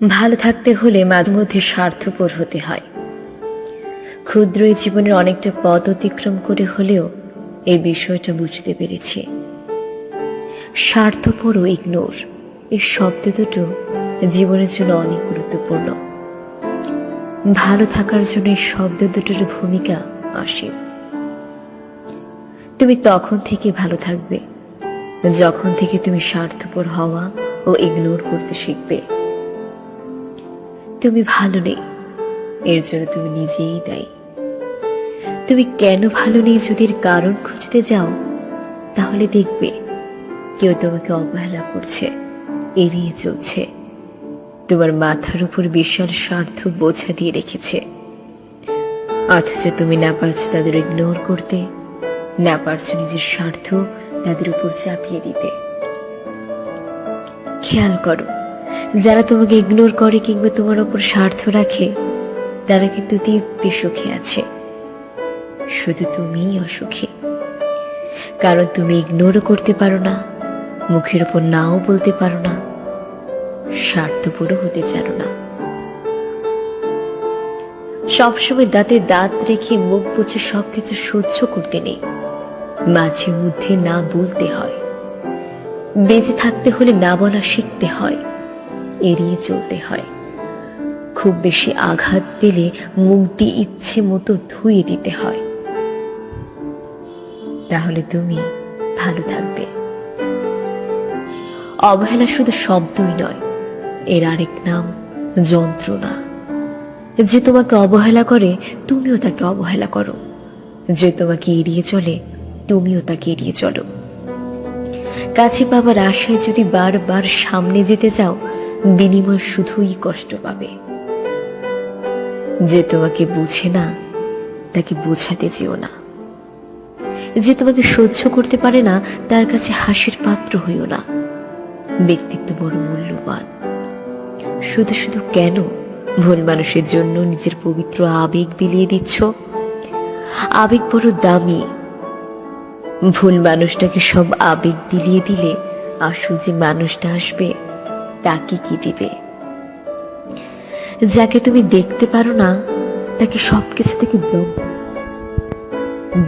ভালো থাকতে হলে মাঝে মধ্যে স্বার্থপর হতে হয়। ক্ষুদ্র এই জীবনের অনেকটা পথ অতিক্রম করে হলেও এই বিষয়টা বুঝতে পেরেছি। স্বার্থপর ও ইগনোর, এই শব্দ দুটো জীবনের জন্য অনেক গুরুত্বপূর্ণ। ভালো থাকার জন্য এই শব্দ দুটোর ভূমিকা অসীম তুমি তখন থেকে ভালো থাকবে, যখন থেকে তুমি স্বার্থপর হওয়া ও ইগনোর করতে শিখবে। তুমি ভালো নেই। এর জন্য তুমি নিজেই দায়ী। তুমি কেন ভালো নেই যদি কারণ খুঁজতে যাও? তাহলে দেখবে কেউ তোমাকে অবহেলা করছে, এড়িয়ে চলছে। তোমার মাথার উপর বিশাল স্বার্থ বোঝা দিয়ে রেখেছে। অথচ তুমি না পারছ তাদের ইগনোর করতে, না পারছ নিজের স্বার্থ তাদের উপর চাপিয়ে দিতে। খেয়াল করো যারা তোমাকে ইগনোর করে কিংবা তোমার ওপর স্বার্থ রাখে, তারা কিন্তু দিব্যি সুখে আছে। শুধু তুমিই অসুখী। কারণ তুমি ইগনোরও করতে পারো না, মুখের ওপর নাও বলতে পারো না, স্বার্থপরও হতে জানো না। সবসময় দাঁতে দাঁত রেখে মুখ বুঝে সবকিছু সহ্য করতে নেই। মাঝে মধ্যে না বলতে হয়। বেঁচে থাকতে হলে না বলা শিখতে হয়। এড়িয়ে চলতে হয়। খুব বেশি আঘাত পেলে দিয়ে ইচ্ছে মতো ধুয়ে দিতে হয়। তাহলে তুমি ভালো থাকবে। অবহেলা শুধু শব্দই নয়, এর আরেক নাম যন্ত্রণা। যে তোমাকে অবহেলা করে, তুমিও তাকে অবহেলা করো। যে তোমাকে এড়িয়ে চলে, তুমিও তাকে এড়িয়ে চলো। কাছে পাবার আশায় যদি বারবার সামনে যেতে যাও বিনিময় শুধুই কষ্ট পাবে। যে তোমাকে বুঝে না, তাকে বোঝাতে যেও না। যে তোমাকে সহ্য করতে পারে না, তার কাছে হাসির পাত্র হইও না। ব্যক্তিত্ব বড় মূল্যবান। শুধু শুধু কেন ভুল মানুষের জন্য নিজের পবিত্র আবেগ বিলিয়ে দিচ্ছ? আবেগ বড় দামি। ভুল মানুষটাকে সব আবেগ বিলিয়ে দিলে আসল যে মানুষটা আসবে। তাকে কি দিবে? যাকে তুমি দেখতে পারো না, তাকে সবকিছু থেকে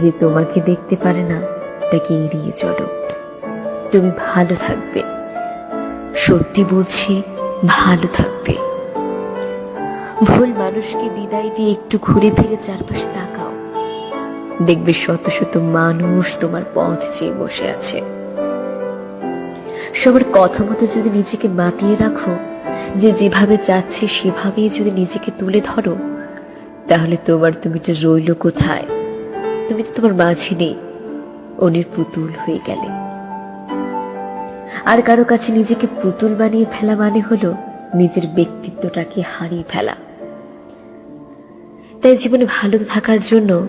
যে তোমাকে দেখতে পারে না, তাকে এড়িয়ে চলো। তুমি ভালো থাকবে। সত্যি বলছি, ভালো থাকবে। ভুল মানুষকে বিদায় দিয়ে একটু ঘুরে ফিরে চারপাশে তাকাও। দেখবে শত শত মানুষ তোমার পথ চেয়ে বসে আছে। সবার কথা মতো যদি নিজেকে মাতিয়ে রাখো, যে যেভাবে যাচ্ছে সেভাবেই যদি নিজেকে তুলে ধরো, তাহলে তোমার তুমি তো রইল কোথায়? তুমি তো তোমার মাঝে নেই, অনির পুতুল হয়ে গেলে। আর কারও কাছে নিজেকে পুতুল বানিয়ে ফেলা মানে হলো নিজের ব্যক্তিত্বটাকে হারিয়ে ফেলা। তাই জীবনে ভালো থাকার জন্য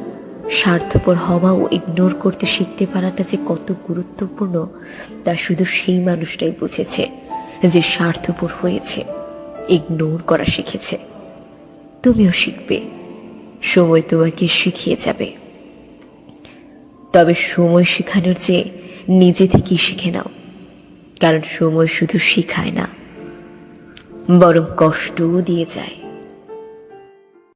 স্বার্থপর হওয়া ও ইগনোর করতে শিখতে পারাটা যে কত গুরুত্বপূর্ণ, তা শুধু সেই মানুষটাই বুঝেছে যে স্বার্থপর হয়েছে ইগনোর করা শিখেছে। তুমিও শিখবে, সময় তোমাকে শিখিয়ে যাবে। তবে সময় শেখানোর চেয়ে নিজে থেকেই শিখে নাও, কারণ সময় শুধু শিখায় না, বরং কষ্টও দিয়ে যায়।